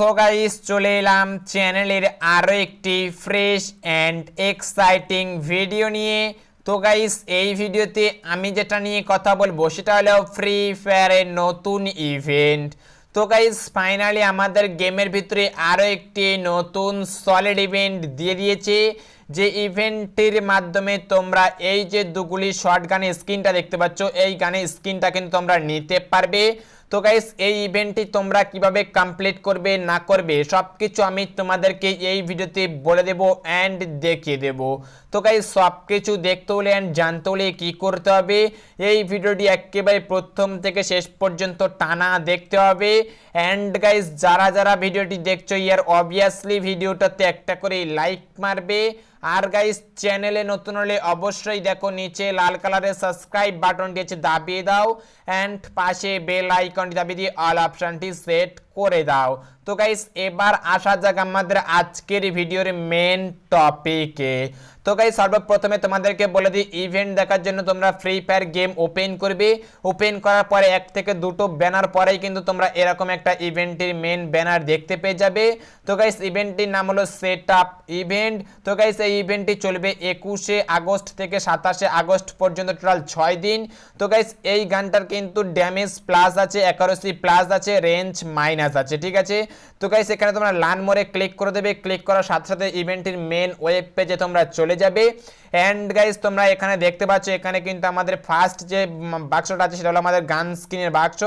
So guys চলে এলাম চ্যানেলের আরও একটি ফ্রেশ অ্যান্ড এক্সাইটিং ভিডিও নিয়ে। তো গাইস এই ভিডিওতে আমি যেটা নিয়ে কথা বলব, সেটা হলো ফ্রি ফায়ারের নতুন ইভেন্ট তো গাইস ফাইনালি আমাদের গেমের ভিতরে আরও একটি নতুন সলিড ইভেন্ট দিয়ে দিয়েছে। যে ইভেন্টের মাধ্যমে তোমরা এই যে দুগুলি শর্ট গানের স্ক্রিনটা দেখতে পাচ্ছ, এই গানের স্ক্রিনটা কিন্তু তোমরা নিতে পারবে। তো গাইস এই ইভেন্টটি তোমরা কীভাবে কমপ্লিট করবে, না করবে সব কিছু আমি তোমাদেরকে এই ভিডিওতে বলে দেবো অ্যান্ড দেখিয়ে দেবো। তো গাইস সব কিছু দেখতে হলে অ্যান্ড জানতে হলে কী করতে হবে, এই ভিডিওটি একেবারে প্রথম থেকে শেষ পর্যন্ত টানা দেখতে হবে। অ্যান্ড গাইস যারা যারা ভিডিওটি দেখছ ইয়ার অবভিয়াসলি ভিডিওটাতে একটা করে লাইক মারবে। আর গাইস চ্যানেলে নতুন হলে অবশ্যই দেখো, নিচে লাল কালারের সাবস্ক্রাইব বাটনটি আছে দাবিয়ে দাও। অ্যান্ড পাশে বেল আইকনটি দাবিয়ে দিয়ে অল অপশনটি সেট করে দাও। তো গাইস এবার আসা যাক আমাদের আজকের ভিডিওর মেন টপিকে তো গাইস সর্বপ্রথমে তোমাদেরকে বলে দিই ইভেন্ট দেখার জন্য তোমরা ফ্রি ফায়ার গেম ওপেন করবে। ওপেন করার পরে এক থেকে দুটো ব্যানার পরেই কিন্তু তোমরা এরকম একটা ইভেন্টের মেন ব্যানার দেখতে পেয়ে যাবে। তো গাইস ইভেন্টটির নাম হলো সেট আপ ইভেন্ট তো গাইস এই ইভেন্টটি চলবে একুশে আগস্ট থেকে সাতাশে আগস্ট পর্যন্ত টোটাল ছয় দিন। তো গাইস এই গানটার কিন্তু ড্যামেজ প্লাস আছে অ্যাকারসি প্লাস আছে রেঞ্জ মাইনাস আছে, ঠিক আছে? তো গাইস এখানে তোমরা লান মোড়ে ক্লিক করে দেবে। ক্লিক করার সাথে সাথে ইভেন্টের মেন ওয়েব পেজে তোমরা চলে যাবে। অ্যান্ড গাইস তোমরা এখানে দেখতে পাচ্ছ, এখানে কিন্তু আমাদের ফার্স্ট যে বাক্সটা আছে, সেটা হলো আমাদের গান স্ক্রিনের বাক্স।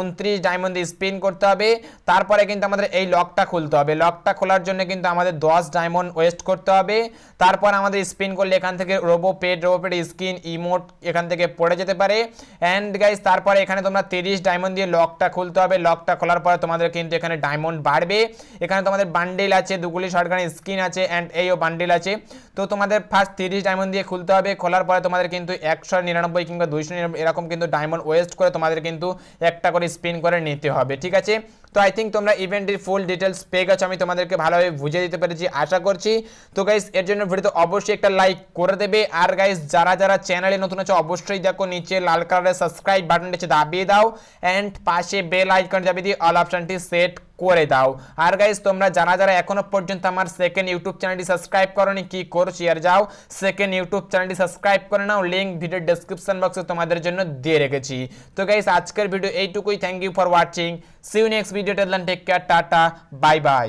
উনত্রিশ ডায়মন্ড স্পিন করতে হবে। তারপরে কিন্তু আমাদের এই লকটা খুলতে হবে। লকটা খোলার জন্য কিন্তু আমাদের দশ ডায়মন্ড ওয়েস্ট করতে হবে। তারপর আমাদের স্পিন করলে এখান থেকে robo pet robo pet screen emote এখান থেকে পড়ে যেতে পারে। অ্যান্ড গাইস তারপরে এখানে তোমরা তিরিশ ডায়মন্ড দিয়ে লকটা খুলতে হবে। লকটা খোলার পরে তোমাদের কিন্তু এখানে ডায়মন্ড বাড়বে। এখানে তোমাদের বান্ডেল আছে, দুগুলি শর্টগানের স্ক্রিন আছে অ্যান্ড এইও বান্ডেল আছে। তো তোমাদের ফার্স্ট তিরিশ ডায়মন্ড দিয়ে খুলতে হবে, খোলার পরে তোমাদের কিন্তু একশো নিরানব্বই কিংবা দুইশো নিরানব্বই এরকম কিন্তু ডায়মন্ড ওয়েস্ট করে তোমাদের কিন্তু একটা করে স্পিন করে নিতে হবে, ঠিক আছে? তো আই থিঙ্ক তোমরা ইভেন্টের ফুল ডিটেলস পেয়ে গেছো, আমি তোমাদেরকে ভালোভাবে বুঝিয়ে দিতে পেরেছি, আশা করছি। তো গাইস এর জন্য ভিডিওতে অবশ্যই একটা লাইক করে দেবে। আর গাইস যারা যারা চ্যানেলে নতুন আছে, অবশ্যই দেখো, নিচে লাল কালারের সাবস্ক্রাইব বাটনটি দাবিয়ে দাও। অ্যান্ড পাশে বেল আইকন দাবিয়ে দিয়ে অল অপশনটি সেট করে দাও। আর গাইজ তোমরা জানা যারা এখনও পর্যন্ত আমার সেকেন্ড ইউটিউব চ্যানেলটি সাবস্ক্রাইব করনি, কি করছি? আর যাও সেকেন্ড ইউটিউব চ্যানেলটি সাবস্ক্রাইব করে নাও। লিঙ্ক ভিডিও ডেসক্রিপশন বক্সে তোমাদের জন্য দিয়ে রেখেছি। তো গাইজ আজকের ভিডিও এইটুকুই। Thank you for watching see you next video take care tata bye bye